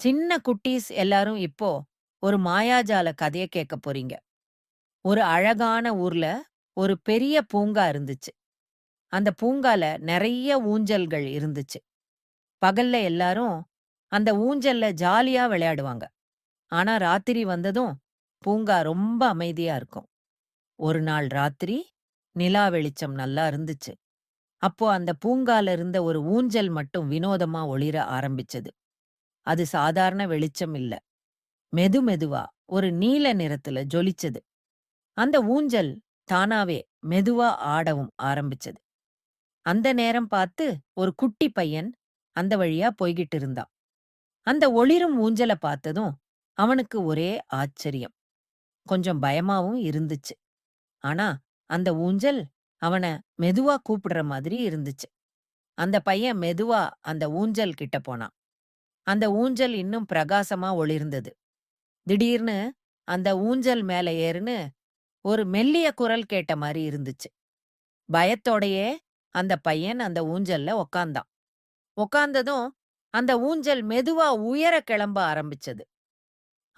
சின்ன குட்டீஸ் எல்லாரும் இப்போ ஒரு மாயாஜால கதைய கேட்க போறீங்க. ஒரு அழகான ஊர்ல ஒரு பெரிய பூங்கா இருந்துச்சு. அந்த பூங்கால நிறைய ஊஞ்சல்கள் இருந்துச்சு. பகல்ல எல்லாரும் அந்த ஊஞ்சல்ல ஜாலியா விளையாடுவாங்க. ஆனா ராத்திரி வந்ததும் பூங்கா ரொம்ப அமைதியா இருக்கும். ஒரு நாள் ராத்திரி நிலா வெளிச்சம் நல்லா இருந்துச்சு. அப்போ அந்த பூங்கால இருந்த ஒரு ஊஞ்சல் மட்டும் வினோதமா ஒளிர ஆரம்பிச்சது. அது சாதாரண வெளிச்சம் இல்ல. மெது மெதுவா ஒரு நீல நிறத்துல ஜொலிச்சது. அந்த ஊஞ்சல் தானாவே மெதுவா ஆடவும் ஆரம்பிச்சது. அந்த நேரம் பார்த்து ஒரு குட்டி பையன் அந்த வழியா போய்கிட்டு இருந்தான். அந்த ஒளிரும் ஊஞ்சல பார்த்ததும் அவனுக்கு ஒரே ஆச்சரியம். கொஞ்சம் பயமாவும் இருந்துச்சு. ஆனா அந்த ஊஞ்சல் அவன மெதுவா கூப்பிடுற மாதிரி இருந்துச்சு. அந்த பையன் மெதுவா அந்த ஊஞ்சல் கிட்ட போனான். அந்த ஊஞ்சல் இன்னும் பிரகாசமா ஒளிர்ந்தது. திடீர்னு அந்த ஊஞ்சல் மேல ஏறுன்னு ஒரு மெல்லிய குரல் கேட்ட மாதிரி இருந்துச்சு. பயத்தோடயே அந்த பையன் அந்த ஊஞ்சல்ல உக்காந்தான். உக்காந்ததும் அந்த ஊஞ்சல் மெதுவா உயர கிளம்ப ஆரம்பிச்சது.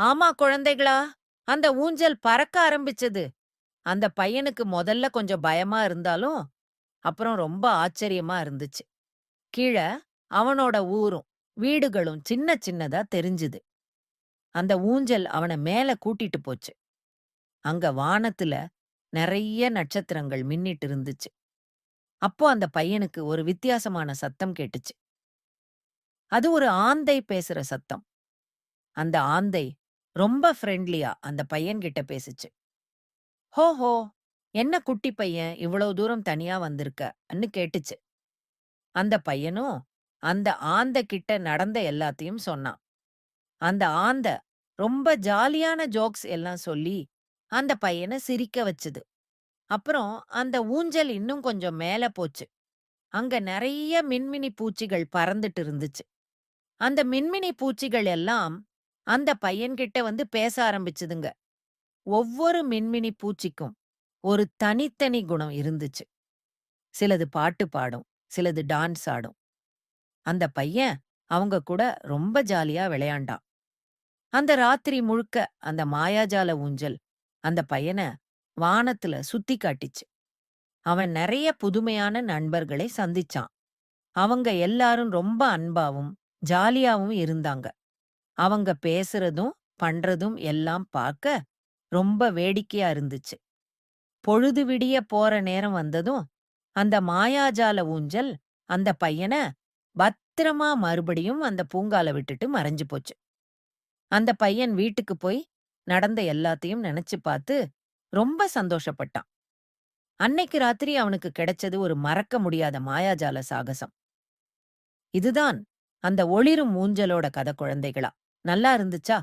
ஆமா குழந்தைகளா, அந்த ஊஞ்சல் பறக்க ஆரம்பிச்சது. அந்த பையனுக்கு முதல்ல கொஞ்சம் பயமா இருந்தாலும், அப்புறம் ரொம்ப ஆச்சரியமா இருந்துச்சு. கீழ அவனோட ஊரும், வீடுகளும் சின்ன சின்னதா தெரிஞ்சுது. அந்த ஊஞ்சல் அவன மேல கூட்டிட்டு போச்சு. அங்க வானத்துல நிறைய நட்சத்திரங்கள் மின்னிட்டு இருந்துச்சு. அப்போ அந்த பையனுக்கு ஒரு வித்தியாசமான சத்தம் கேட்டுச்சு. அது ஒரு ஆந்தை பேசுற சத்தம். அந்த ஆந்தை ரொம்ப ஃப்ரெண்ட்லியா அந்த பையன்கிட்ட பேசுச்சு. "ஹோஹோ! என்ன குட்டி பையன் இவ்வளவு தூரம் தனியா வந்திருக்க?"ன்னு கேட்டுச்சு. அந்த பையனும் அந்த ஆந்த கிட்ட நடந்த எல்லாத்தையும் சொன்னான். அந்த ஆந்த ரொம்ப ஜாலியான ஜோக்ஸ் எல்லாம் சொல்லி அந்த பையனை சிரிக்க வச்சுது. அப்புறம் அந்த ஊஞ்சல் இன்னும் கொஞ்சம் மேல போச்சு. அங்க நிறைய மின்மினி பூச்சிகள் பறந்துட்டு இருந்துச்சு. அந்த மின்மினி பூச்சிகள் எல்லாம் அந்த பையன்கிட்ட வந்து பேச ஆரம்பிச்சுதுங்க. ஒவ்வொரு மின்மினி பூச்சிக்கும் ஒரு தனித்தனி குணம் இருந்துச்சு. சிலது பாட்டு பாடும், சிலது டான்ஸ் ஆடும். அந்த பையன் அவங்க கூட ரொம்ப ஜாலியா விளையாண்டான். அந்த ராத்திரி முழுக்க அந்த மாயாஜால ஊஞ்சல் அந்த பையன வானத்துல சுத்தி காட்டிச்சு. அவன் நிறைய புதுமையான நண்பர்களை சந்திச்சான். அவங்க எல்லாரும் ரொம்ப அன்பாவும், ஜாலியாவும் இருந்தாங்க. அவங்க பேசுறதும், பண்றதும் எல்லாம் பார்க்க ரொம்ப வேடிக்கையா இருந்துச்சு. பொழுது விடிய போற நேரம் வந்ததும், அந்த மாயாஜால ஊஞ்சல் அந்த பையன பத்திரமா மறுபடியும் அந்த பூங்கால விட்டுட்டு மறைஞ்சு போச்சு. அந்த பையன் வீட்டுக்கு போய் நடந்த எல்லாத்தையும் நினைச்சு பார்த்து ரொம்ப சந்தோஷப்பட்டான். அன்னைக்கு ராத்திரி அவனுக்கு கிடைச்சது ஒரு மறக்க முடியாத மாயாஜால சாகசம். இதுதான் அந்த ஒளிரும் ஊஞ்சலோட கதை குழந்தைகளா. நல்லா இருந்துச்சா?